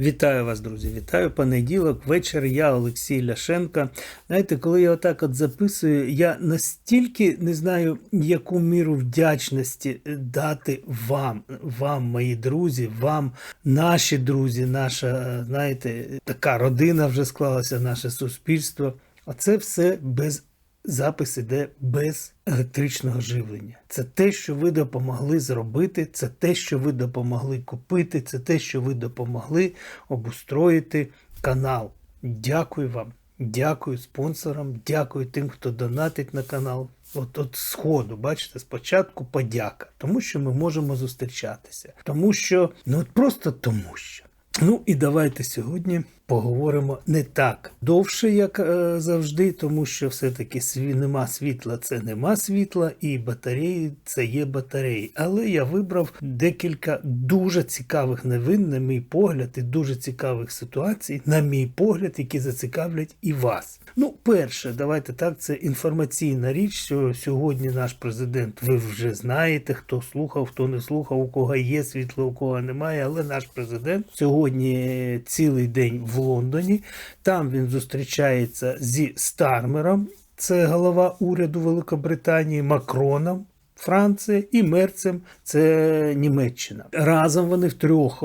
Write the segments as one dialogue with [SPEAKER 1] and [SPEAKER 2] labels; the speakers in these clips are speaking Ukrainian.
[SPEAKER 1] Вітаю вас, друзі! Вітаю понеділок, вечір. Я Олексій Ляшенко. Знаєте, коли я отак от записую, я настільки не знаю, яку міру вдячності дати вам, вам, мої друзі, вам, наші друзі, наша, знаєте, така родина вже склалася, наше суспільство. А це все без запис іде без електричного живлення. Це те, що ви допомогли зробити, це те, що ви допомогли купити, це те, що ви допомогли обустроїти канал. Дякую вам, дякую спонсорам, дякую тим, хто донатить на канал. От от сходу, бачите, спочатку подяка, тому що ми можемо зустрічатися. Тому що, ну от просто тому що. Ну і давайте сьогодні поговоримо не так довше, як е, завжди, тому що все-таки нема світла, це нема світла, і батареї це є батареї. Але я вибрав декілька дуже цікавих новин, на мій погляд, і дуже цікавих ситуацій, на мій погляд, які зацікавлять і вас. Ну, перше, давайте так, це інформаційна річ. Що сьогодні наш президент, ви вже знаєте, хто слухав, хто не слухав, у кого є світло, у кого немає. Але наш президент сьогодні цілий день в Лондоні. Там він зустрічається зі Стармером, це голова уряду Великобританії, Макроном. Франція і Мерцем це Німеччина. Разом вони втрьох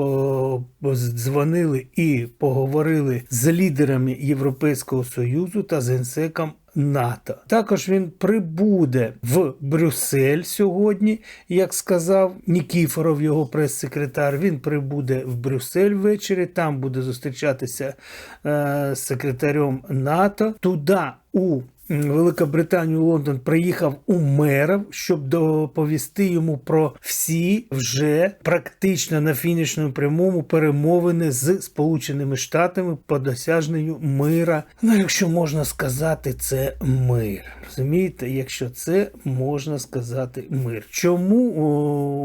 [SPEAKER 1] дзвонили і поговорили з лідерами Європейського Союзу та з генсеком НАТО. Також він прибуде в Брюссель сьогодні, як сказав Нікіфоров, його прес-секретар. Він прибуде в Брюссель ввечері. Там буде зустрічатися е, з секретарем НАТО. Туди у Великобританію Лондон приїхав у мерів, щоб доповісти йому про всі вже практично на фінішному прямому перемовини з Сполученими Штатами по досяжненню мира. Ну, якщо можна сказати, це мир. Розумієте, якщо це можна сказати мир. Чому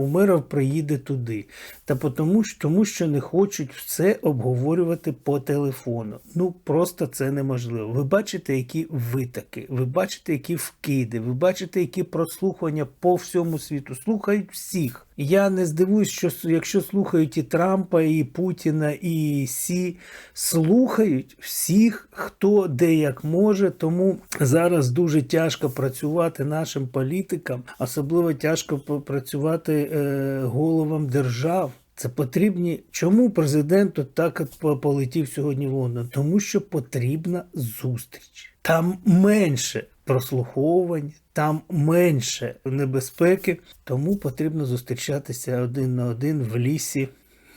[SPEAKER 1] Умеров приїде туди? Та тому, тому, що не хочуть все обговорювати по телефону. Ну просто це неможливо. Ви бачите, які витоки, ви бачите, які вкиди, ви бачите, які прослухування по всьому світу. Слухають всіх. Я не здивуюсь, що якщо слухають і Трампа, і Путіна, і Сі, слухають всіх, хто де як може. Тому зараз дуже тяжко працювати нашим політикам, особливо тяжко працювати е, головам держав. Це потрібні. Чому президент так от полетів сьогодні в Лондон? Тому що потрібна зустріч. Там менше прослуховувань, там менше небезпеки, тому потрібно зустрічатися один на один в лісі.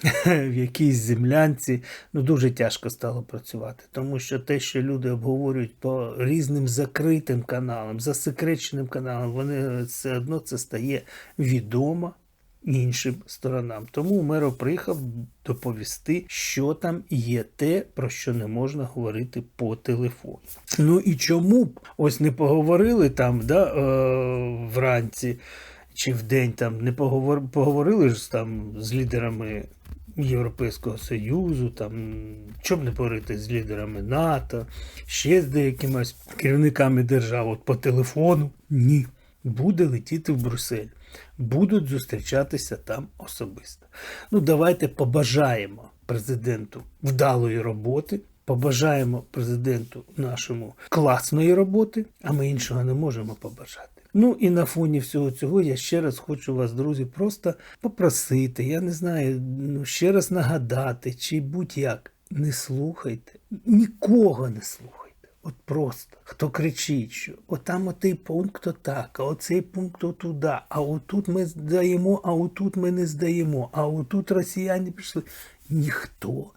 [SPEAKER 1] В якійсь землянці ну дуже тяжко стало працювати, тому що те, що люди обговорюють по різним закритим каналам, засекреченим каналам, вони все одно це стає відомо іншим сторонам. Тому Меров приїхав доповісти, що там є те, про що не можна говорити по телефону. Ну і чому б ось не поговорили там да, е, вранці чи вдень там не поговор, поговорили ж там з лідерами. Європейського Союзу, там щоб не говорити з лідерами НАТО, ще з деякимось керівниками держав от по телефону. Ні, буде летіти в Брюссель будуть зустрічатися там особисто. Ну, давайте побажаємо президенту вдалої роботи. Побажаємо президенту нашому класної роботи, а ми іншого не можемо побажати. Ну і на фоні всього цього я ще раз хочу вас, друзі, просто попросити, я не знаю, ну ще раз нагадати, чи будь-як не слухайте, нікого не слухайте. От просто хто кричить, що отам отий пункт отак, а оцей пункт отуди, а отут ми здаємо, а отут ми не здаємо, а отут росіяни пішли. Ніхто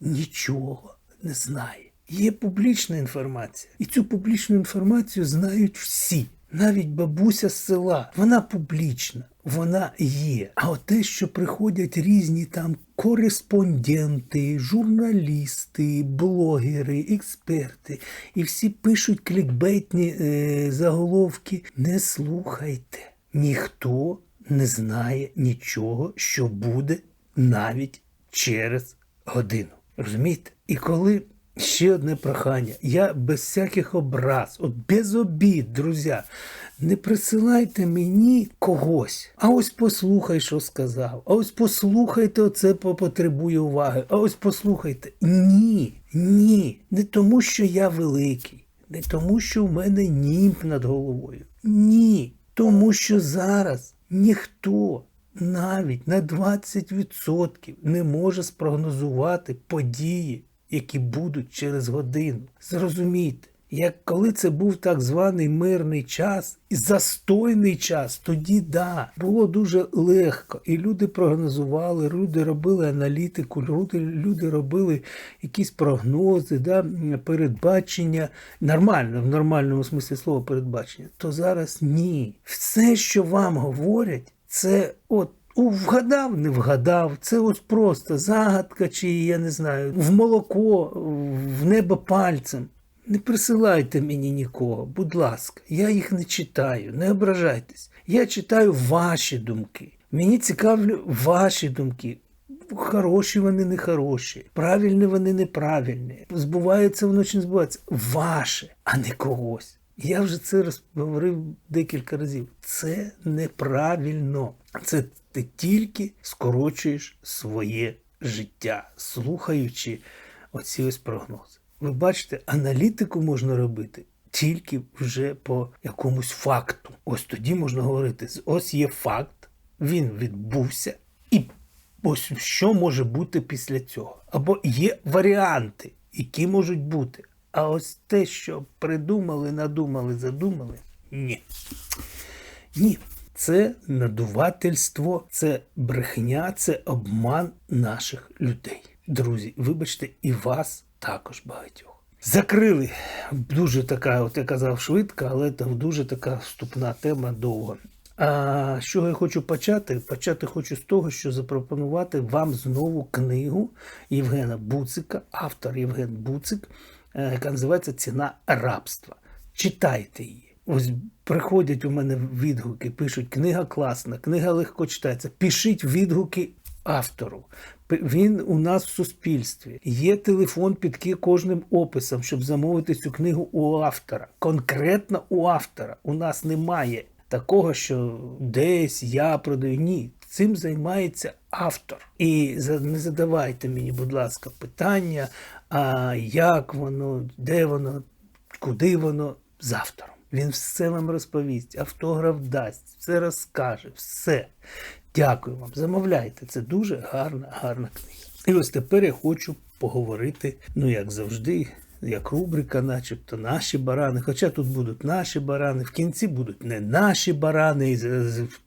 [SPEAKER 1] нічого не знає. Є публічна інформація. І цю публічну інформацію знають всі. Навіть бабуся з села, вона публічна, вона є. А от те, що приходять різні там кореспонденти, журналісти, блогери, експерти, і всі пишуть клікбейтні е, заголовки, не слухайте. Ніхто не знає нічого, що буде навіть через годину. Розумієте? І коли ще одне прохання. Я без всяких образ, от без обід, друзі. Не присилайте мені когось. А ось послухай, що сказав. А ось послухайте, оце потребує уваги. А ось послухайте. Ні, ні. Не тому, що я великий, не тому, що в мене німб над головою. Ні. Тому що зараз ніхто навіть на 20% не може спрогнозувати події, які будуть через годину. Зрозумійте, як коли це був так званий мирний час і застойний час, тоді да, було дуже легко. І люди прогнозували, люди робили аналітику, люди, люди робили якісь прогнози, да, передбачення. Нормально, в нормальному смислі слова передбачення. То зараз ні. Все, що вам говорять, це от. Вгадав, не вгадав. Це ось просто загадка, чи я не знаю, в молоко, в небо пальцем. Не присилайте мені нікого, будь ласка, я їх не читаю, не ображайтесь. Я читаю ваші думки. Мені цікавлю ваші думки. Хороші вони не хороші, правильні вони неправильні. Збувається воно чи не збувається. Ваше, а не когось. Я вже це говорив декілька разів. Це неправильно. Це ти тільки скорочуєш своє життя, слухаючи оці ось прогнози. Ви бачите, аналітику можна робити тільки вже по якомусь факту. Ось тоді можна говорити: ось є факт, він відбувся, і ось що може бути після цього. Або є варіанти, які можуть бути. А ось те, що придумали, надумали, задумали, ні. Ні. Це надувательство, це брехня, це обман наших людей. Друзі, вибачте, і вас також багатьох. Закрили дуже така, от я казав, швидка, але це дуже така вступна тема довга. А з чого я хочу почати? Почати хочу з того, що запропонувати вам знову книгу Євгена Буцика, автор Євген Буцик, е, яка називається Ціна рабства. Читайте її. Ось приходять у мене відгуки, пишуть, книга класна, книга легко читається. Пишіть відгуки автору. Він у нас в суспільстві. Є телефон під кожним описом, щоб замовити цю книгу у автора. Конкретно у автора. У нас немає такого, що десь я продаю. Ні. Цим займається автор. І не задавайте мені, будь ласка, питання, а як воно, де воно, куди воно з автором. Він все вам розповість, автограф дасть, все розкаже, все. Дякую вам. Замовляйте. Це дуже гарна, гарна книга. І ось тепер я хочу поговорити, ну як завжди, як рубрика, начебто, наші барани. Хоча тут будуть наші барани, в кінці будуть не наші барани,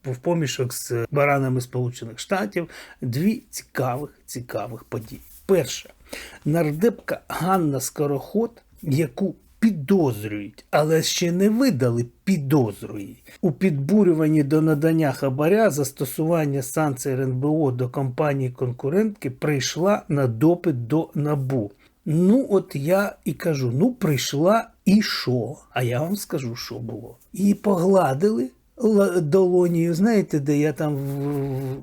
[SPEAKER 1] в помішок з баранами Сполучених Штатів. Дві цікавих, цікавих події. Перша нардепка Ганна Скороход, яку підозрюють, але ще не видали підозру їй. у підбурюванні до надання хабаря застосування санкцій РНБО до компанії конкурентки прийшла на допит до НАБУ. Ну, от я і кажу: ну, прийшла і що? А я вам скажу, що було. Її погладили долонію. Знаєте, де я там в,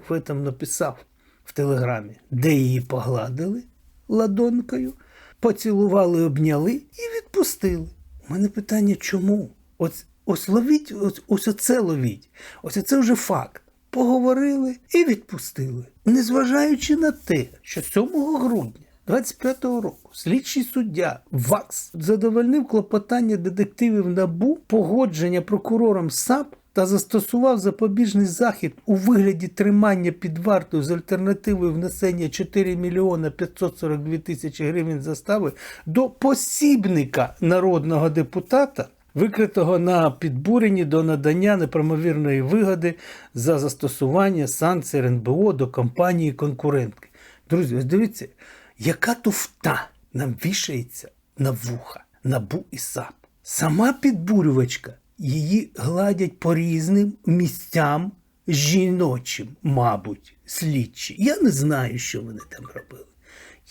[SPEAKER 1] в этом написав в телеграмі, де її погладили ладонкою, поцілували, обняли і відпустили. У мене питання, чому? Ось, ось ловіть, ось, ось оце ловіть. Ось це вже факт. Поговорили і відпустили. Незважаючи на те, що 7 грудня 25-го року слідчий суддя ВАКС задовольнив клопотання детективів НАБУ, погодження прокурором САП та застосував запобіжний захід у вигляді тримання під вартою з альтернативою внесення 4 мільйона 542 тисячі гривень застави до посібника народного депутата, викритого на підбуренні до надання неправомірної вигоди за застосування санкцій РНБО до компанії конкурентки. Друзі, ось дивіться, яка туфта нам вішається на вуха, набу і САП. Сама підбурювачка її гладять по різним місцям жіночим, мабуть, слідчі. Я не знаю, що вони там робили.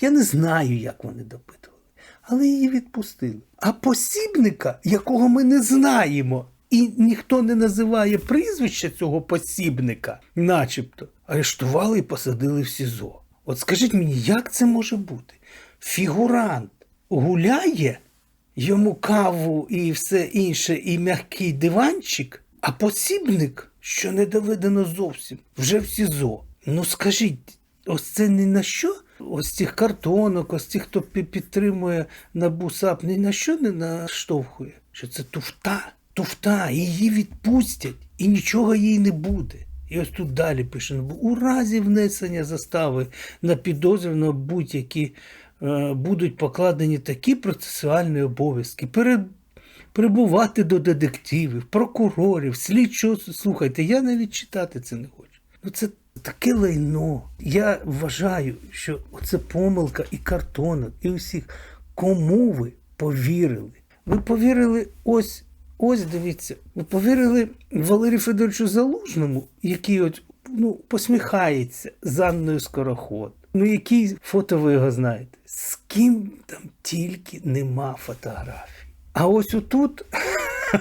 [SPEAKER 1] Я не знаю, як вони допитували. Але її відпустили. А посібника, якого ми не знаємо, і ніхто не називає прізвища цього посібника, начебто, арештували і посадили в СІЗО. От скажіть мені, як це може бути? Фігурант гуляє, йому каву і все інше, і м'який диванчик, а посібник, що не доведено зовсім, вже в СІЗО. Ну скажіть, ось це ні на що? Ось цих картонок, ось цих, хто підтримує набу САП, ні на що не наштовхує. Що це туфта, туфта, її відпустять, і нічого їй не буде. І ось тут далі пише: «Ну, у разі внесення застави на підозрюваного будь-які будуть покладені такі процесуальні обов'язки. Перед прибувати до детективів, прокурорів, слідчого. Слухайте, я навіть читати це не хочу. Ну це таке лайно. Я вважаю, що це помилка і картонок, і усіх. Кому ви повірили? Ви повірили ось. Ось дивіться, ви повірили Валерію Федоровичу Залужному, який от, ну, посміхається з Анною Скороход. Ну, який фото ви його знаєте? З ким там тільки нема фотографій. А ось отут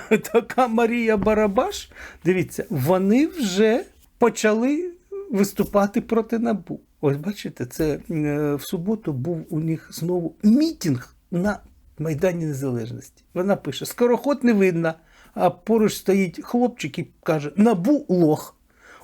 [SPEAKER 1] така Марія Барабаш, дивіться, вони вже почали виступати проти набу. Ось бачите, це е, в суботу був у них знову мітінг на Майдані Незалежності. Вона пише: скороход не видно, а поруч стоїть хлопчик і каже: Набу лох.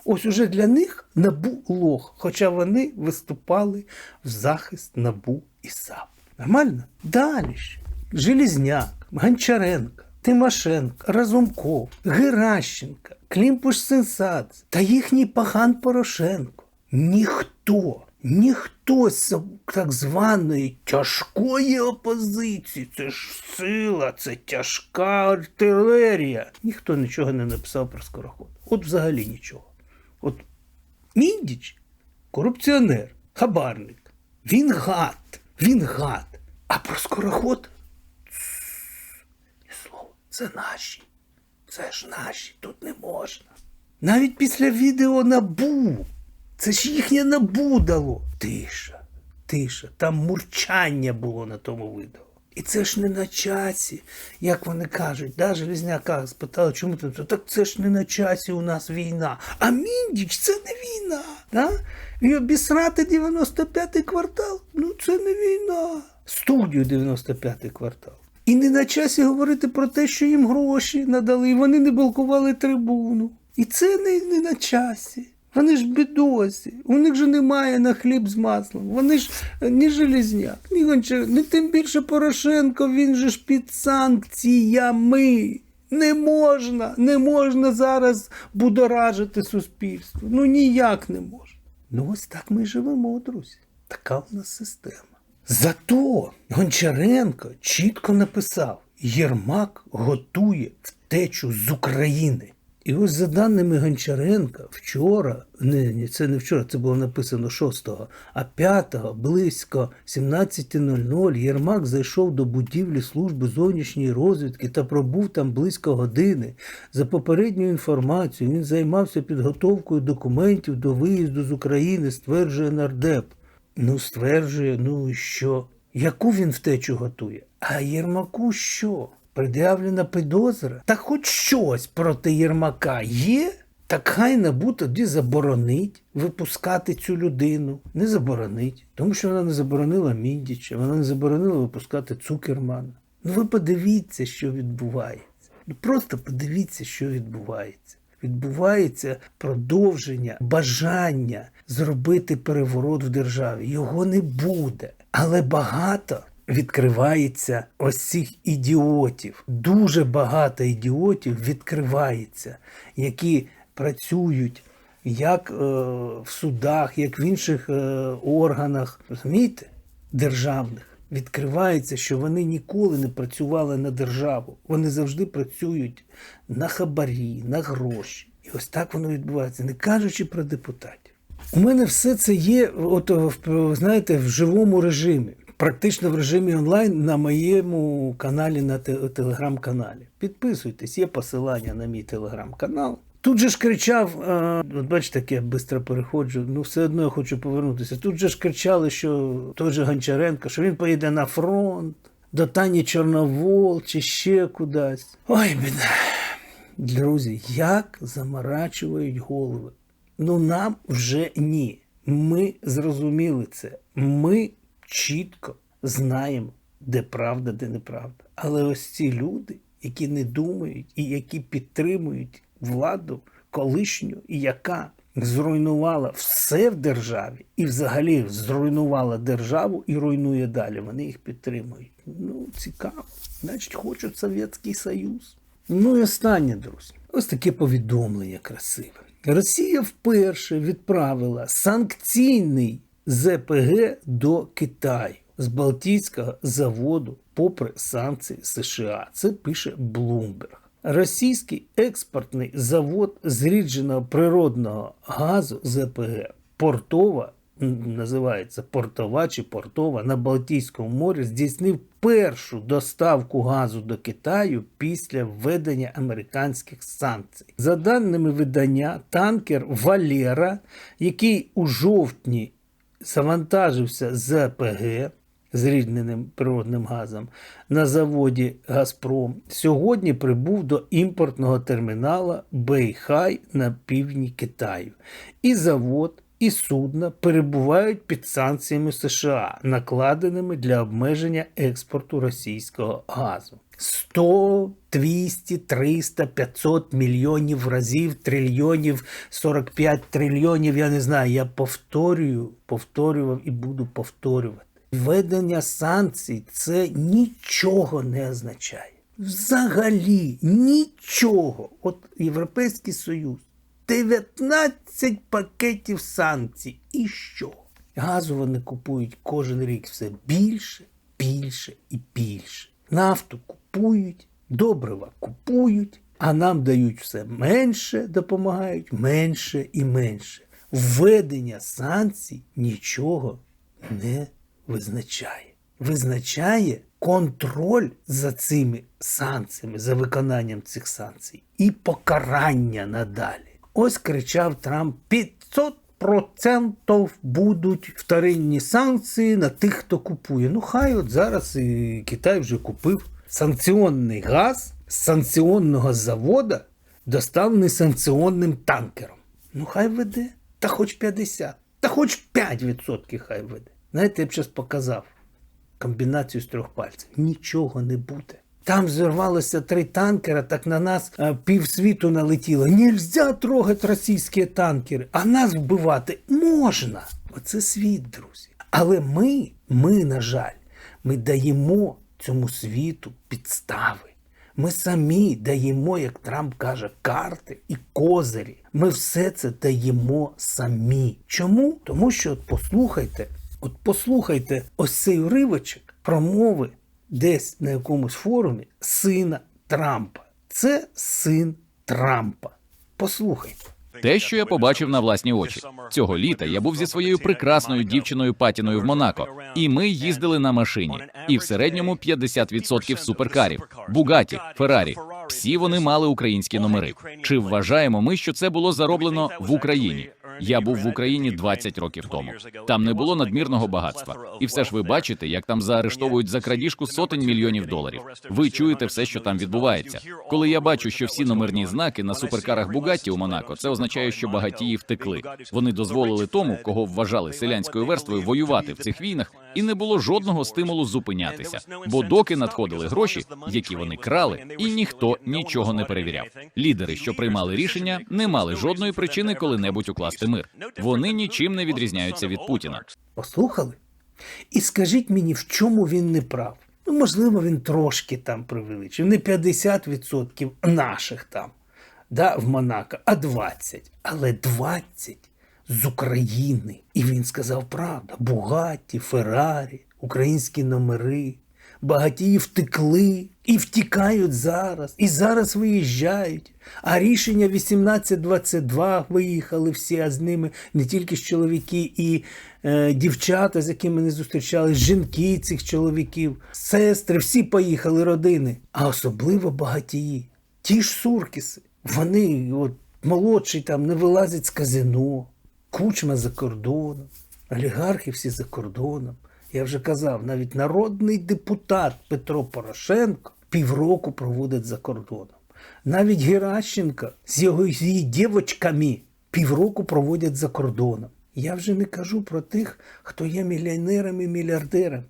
[SPEAKER 1] Ось уже для них набу лох, хоча вони виступали в захист набу і САП. Нормально? Далі ж. Желізняк, Гончаренко, Тимошенко, Разумков, Геращенка, Клімпуш Сенсац та їхній паган Порошенко. Ніхто, ніхто з так званої тяжкої опозиції, це ж сила, це тяжка артилерія. Ніхто нічого не написав про скороход. От взагалі нічого. Міндіч корупціонер, хабарник. Він гад, він гад. А про скороход ні слова. Це наші. Це ж наші, тут не можна. Навіть після відео набу. Це ж їхнє набу дало. Тиша, тиша. Там мурчання було на тому відео. І це ж не на часі, як вони кажуть, да, Железняка спитали, чому ти так це ж не на часі у нас війна. А Міндіч це не війна. Да? І обісрати 95-й квартал, ну це не війна. Студію 95-й квартал. І не на часі говорити про те, що їм гроші надали, і вони не блокували трибуну. І це не, не на часі. Вони ж бідосі, у них же немає на хліб з маслом. Вони ж е, ні Железняк, ні Гончар, не тим більше Порошенко, він же ж під санкціями. Не можна, не можна зараз будоражити суспільство. Ну ніяк не можна. Ну ось так ми живемо, друзі. Така у нас система. Зато Гончаренко чітко написав: Єрмак готує втечу з України. І ось за даними Гончаренка, вчора, не, ні, це не вчора, це було написано 6-го, а 5-го, близько 17.00 Єрмак зайшов до будівлі служби зовнішньої розвідки та пробув там близько години. За попередньою інформацією, він займався підготовкою документів до виїзду з України, стверджує нардеп. Ну, стверджує, ну і що? Яку він втечу готує? А Єрмаку що? Пред'явлена підозра? Та хоч щось проти Єрмака є? Так хай НАБУ тоді заборонить випускати цю людину. Не заборонить. Тому що вона не заборонила Міндіча, вона не заборонила випускати Цукермана. Ну ви подивіться, що відбувається. Ну просто подивіться, що відбувається. Відбувається продовження бажання зробити переворот в державі. Його не буде. Але багато відкривається ось цих ідіотів. Дуже багато ідіотів відкривається, які працюють як е, в судах, як в інших е, органах, розумієте, державних. Відкривається, що вони ніколи не працювали на державу. Вони завжди працюють на хабарі, на гроші. І ось так воно відбувається, не кажучи про депутатів. У мене все це є, от знаєте, в живому режимі, практично в режимі онлайн на моєму каналі на телеграм-каналі. Підписуйтесь, є посилання на мій телеграм-канал. Тут же ж кричав, е, от бачите, як я швидко переходжу, ну все одно я хочу повернутися. Тут же ж кричали, що той же Гончаренко, що він поїде на фронт, до Тані Чорновол чи ще кудись. Ой, біда. Друзі, як заморачують голови. Ну нам вже ні. Ми зрозуміли це. Ми чітко знаємо, де правда, де неправда. Але ось ці люди, які не думають і які підтримують владу колишню, і яка зруйнувала все в державі і взагалі зруйнувала державу і руйнує далі. Вони їх підтримують. Ну, цікаво. Значить, хочуть Совєтський Союз. Ну і останнє, друзі. Ось таке повідомлення красиве. Росія вперше відправила санкційний ЗПГ до Китаю з Балтійського заводу, попри санкції США. Це пише Bloomberg. Російський експортний завод зрідженого природного газу ЗПГ Портова називається портова чи портова на Балтійському морі здійснив першу доставку газу до Китаю після введення американських санкцій. За даними видання, танкер Валера, який у жовтні завантажився з ПГ зрідненим природним газом на заводі Газпром, сьогодні прибув до імпортного термінала Бейхай на півдні Китаю. І завод, і судна перебувають під санкціями США, накладеними для обмеження експорту російського газу. 100, 200, 300, 500 мільйонів разів, трильйонів, 45 трильйонів, я не знаю, я повторюю, повторював і буду повторювати. Введення санкцій це нічого не означає. Взагалі нічого. От Європейський Союз 19 пакетів санкцій. І що? Газу вони купують кожен рік все більше, більше і більше. Нафту купують, добрива купують, а нам дають все менше, допомагають менше і менше. Введення санкцій нічого не визначає. Визначає контроль за цими санкціями, за виконанням цих санкцій і покарання надалі. Ось кричав Трамп 500% будуть вторинні санкції на тих, хто купує. Ну, хай от зараз і Китай вже купив санкціонний газ з санкціонного завода, доставлений санкціонним танкером. Ну, хай веде. Та хоч 50, та хоч 5% хай веде. Знаєте, я б зараз показав комбінацію з трьох пальців. Нічого не буде. Там зірвалося три танкера, так на нас е, півсвіту налетіло. Нельзя трогати російські танкери, а нас вбивати можна. Оце світ, друзі. Але ми, ми, на жаль, ми даємо цьому світу підстави. Ми самі даємо, як Трамп каже, карти і козирі. Ми все це даємо самі. Чому? Тому що от послухайте, от послухайте ось цей уривочок промови десь на якомусь форумі сина Трампа. Це син Трампа. Послухайте.
[SPEAKER 2] Те, що я побачив на власні очі цього літа, я був зі своєю прекрасною дівчиною Патіною в Монако, і ми їздили на машині. І в середньому 50% суперкарів, Бугаті, Феррарі. Всі вони мали українські номери. Чи вважаємо ми, що це було зароблено в Україні? Я був в Україні 20 років тому. Там не було надмірного багатства. І все ж ви бачите, як там заарештовують за крадіжку сотень мільйонів доларів. Ви чуєте все, що там відбувається. Коли я бачу, що всі номерні знаки на суперкарах Бугатті у Монако, це означає, що багатії втекли. Вони дозволили тому, кого вважали селянською верствою, воювати в цих війнах, і не було жодного стимулу зупинятися. Бо доки надходили гроші, які вони крали, і ніхто нічого не перевіряв. Лідери, що приймали рішення, не мали жодної причини коли-небудь укласти мир. Вони нічим не відрізняються від Путіна.
[SPEAKER 1] Послухали? І скажіть мені, в чому він не прав? Ну, можливо, він трошки там привеличив. Не 50% наших там, да, в Монако, а 20. Але 20 з України. І він сказав правду. Бугаті, Феррарі, українські номери. Багатії втекли і втікають зараз, і зараз виїжджають. А рішення 1822 виїхали всі, а з ними не тільки ж чоловіки і е, дівчата, з якими не зустрічались, жінки цих чоловіків, сестри, всі поїхали родини, а особливо багатії. Ті ж суркіси. Вони, от молодший там, не вилазять з казино, кучма за кордоном, олігархи всі за кордоном. Я вже казав, навіть народний депутат Петро Порошенко півроку проводить за кордоном. Навіть Геращенко з його з її дівочками півроку проводять за кордоном. Я вже не кажу про тих, хто є мільйонерами, мільярдерами.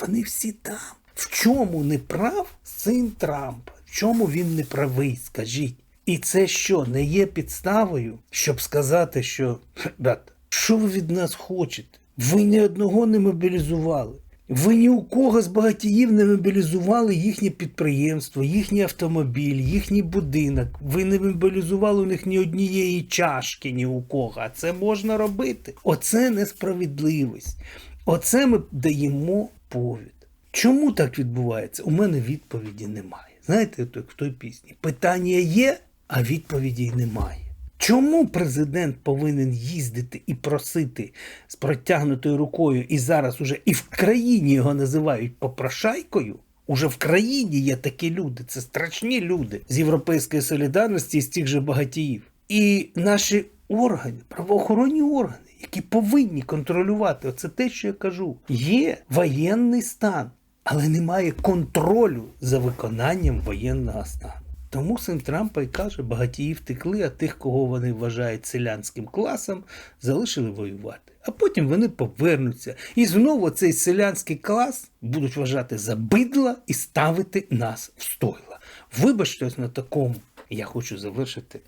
[SPEAKER 1] Вони всі там. В чому не прав син Трампа? В чому він не правий, скажіть? І це що, не є підставою, щоб сказати, що ребята, що ви від нас хочете? Ви ні одного не мобілізували. Ви ні у кого з багатіїв не мобілізували їхнє підприємство, їхній автомобіль, їхній будинок. Ви не мобілізували у них ні однієї чашки, ні у кого. А це можна робити. Оце несправедливість. Оце ми даємо повід. Чому так відбувається? У мене відповіді немає. Знаєте, як в той пісні? Питання є, а відповіді немає. Чому президент повинен їздити і просити з протягнутою рукою, і зараз уже і в країні його називають попрошайкою? Уже в країні є такі люди, це страшні люди з європейської солідарності і з тих же багатіїв. І наші органи, правоохоронні органи, які повинні контролювати, оце те, що я кажу, є воєнний стан, але немає контролю за виконанням воєнного стану. Тому син Трампа і каже, багатії втекли, а тих, кого вони вважають селянським класом, залишили воювати. А потім вони повернуться. І знову цей селянський клас будуть вважати за бидла і ставити нас в стойла. Вибачте, на такому я хочу завершити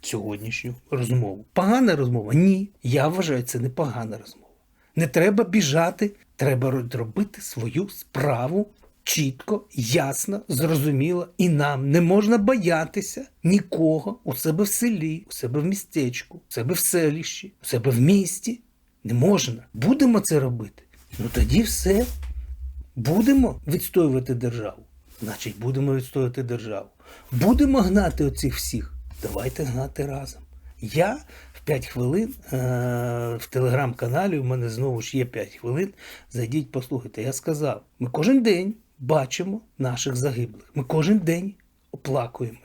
[SPEAKER 1] сьогоднішню розмову. Погана розмова? Ні. Я вважаю, це не погана розмова. Не треба біжати, треба робити свою справу чітко, ясно, зрозуміло, і нам не можна боятися нікого у себе в селі, у себе в містечку, у себе в селищі, у себе в місті. Не можна. Будемо це робити. Ну тоді все. Будемо відстоювати державу. Значить, будемо відстоювати державу. Будемо гнати оцих всіх. Давайте гнати разом. Я в 5 хвилин е- в телеграм-каналі, у мене знову ж є 5 хвилин. Зайдіть, послухайте. Я сказав, ми кожен день бачимо наших загиблих. Ми кожен день оплакуємо.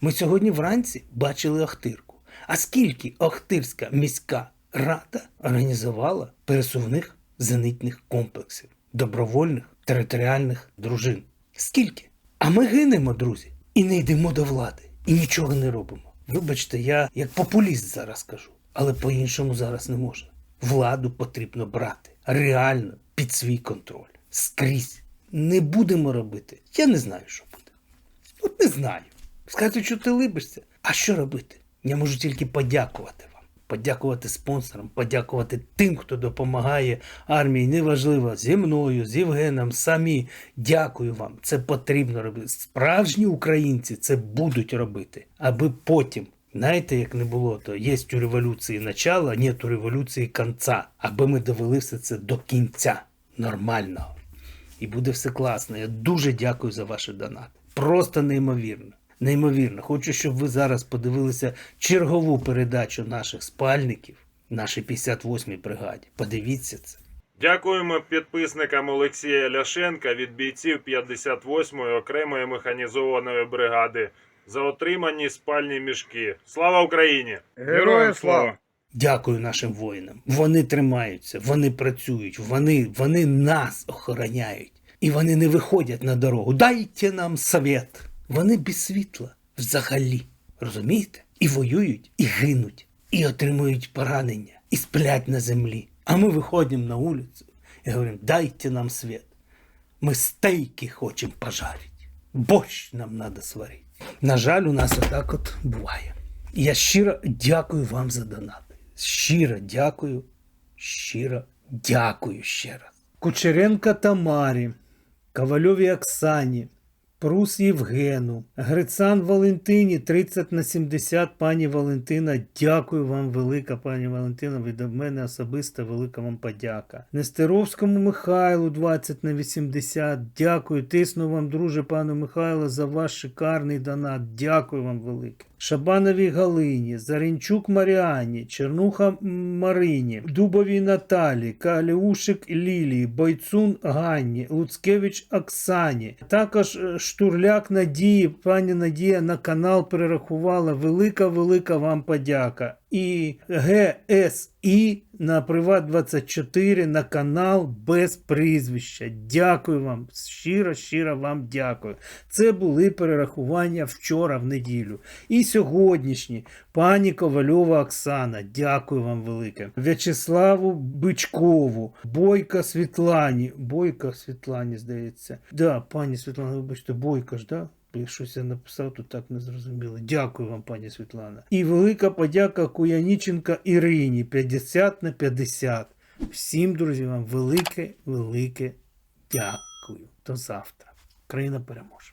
[SPEAKER 1] Ми сьогодні вранці бачили Охтирку. А скільки Охтирська міська рада організувала пересувних зенитних комплексів, добровольних територіальних дружин? Скільки? А ми гинемо, друзі, і не йдемо до влади, і нічого не робимо. Вибачте, я як популіст зараз кажу, але по-іншому зараз не можна. Владу потрібно брати реально під свій контроль. Скрізь. Не будемо робити. Я не знаю, що буде. От не знаю. Сказати, що ти либишся. А що робити? Я можу тільки подякувати вам. Подякувати спонсорам, подякувати тим, хто допомагає армії. Неважливо, зі мною, з Євгеном, самі. Дякую вам. Це потрібно робити. Справжні українці це будуть робити, аби потім. Знаєте, як не було, то є у революції начало, а нет у революції кінця. Аби ми довели все це до кінця нормального. І буде все класно. Я дуже дякую за ваші донати. Просто неймовірно. Неймовірно. Хочу, щоб ви зараз подивилися чергову передачу наших спальників, нашій 58-й бригаді. Подивіться це.
[SPEAKER 3] Дякуємо підписникам Олексія Ляшенка від бійців 58-ї окремої механізованої бригади за отримані спальні мішки. Слава Україні!
[SPEAKER 4] Героям слава!
[SPEAKER 1] Дякую нашим воїнам. Вони тримаються, вони працюють, вони, вони нас охороняють. І вони не виходять на дорогу. Дайте нам совет. Вони без світла взагалі. Розумієте? І воюють, і гинуть, і отримують поранення, і сплять на землі. А ми виходимо на вулицю і говоримо, дайте нам світ. Ми стейки хочемо пожарити. Борщ нам треба сварити. На жаль, у нас отак от буває. Я щиро дякую вам за донати. Щиро дякую, щиро дякую ще раз. Кучеренка Тамарі, Ковальові Оксані, Прус Євгену, Грицан Валентині 30 на 70, пані Валентина. Дякую вам велика, пані Валентина. Від мене особиста велика вам подяка. Нестеровському Михайлу 20 на 80. Дякую. Тисну вам, друже, пану Михайло, за ваш шикарний донат. Дякую вам велике. Шабановій Галині, Зарінчук Маріані, Чернуха Марині, Дубовій Наталі, Каліушик Лілії, Бойцун Ганні, Луцкевич Оксані. Також е, Штурляк Надії, пані Надія на канал перерахувала. Велика, велика вам подяка. І ГСІ на Приват 24 на канал без прізвища. Дякую вам. Щиро, щиро вам дякую. Це були перерахування вчора в неділю. І сьогоднішні. Пані Ковальова Оксана, дякую вам велике. В'ячеславу Бичкову, Бойка Світлані. Бойка Світлані, здається. Да, пані Світлана, вибачте, Бойка ж, да? Щось я написав, то так не зрозуміло. Дякую вам, пані Світлана. І велика подяка Куяніченка Ірині 50 на 50. Всім, друзі, вам велике, велике дякую. До завтра. Країна переможе.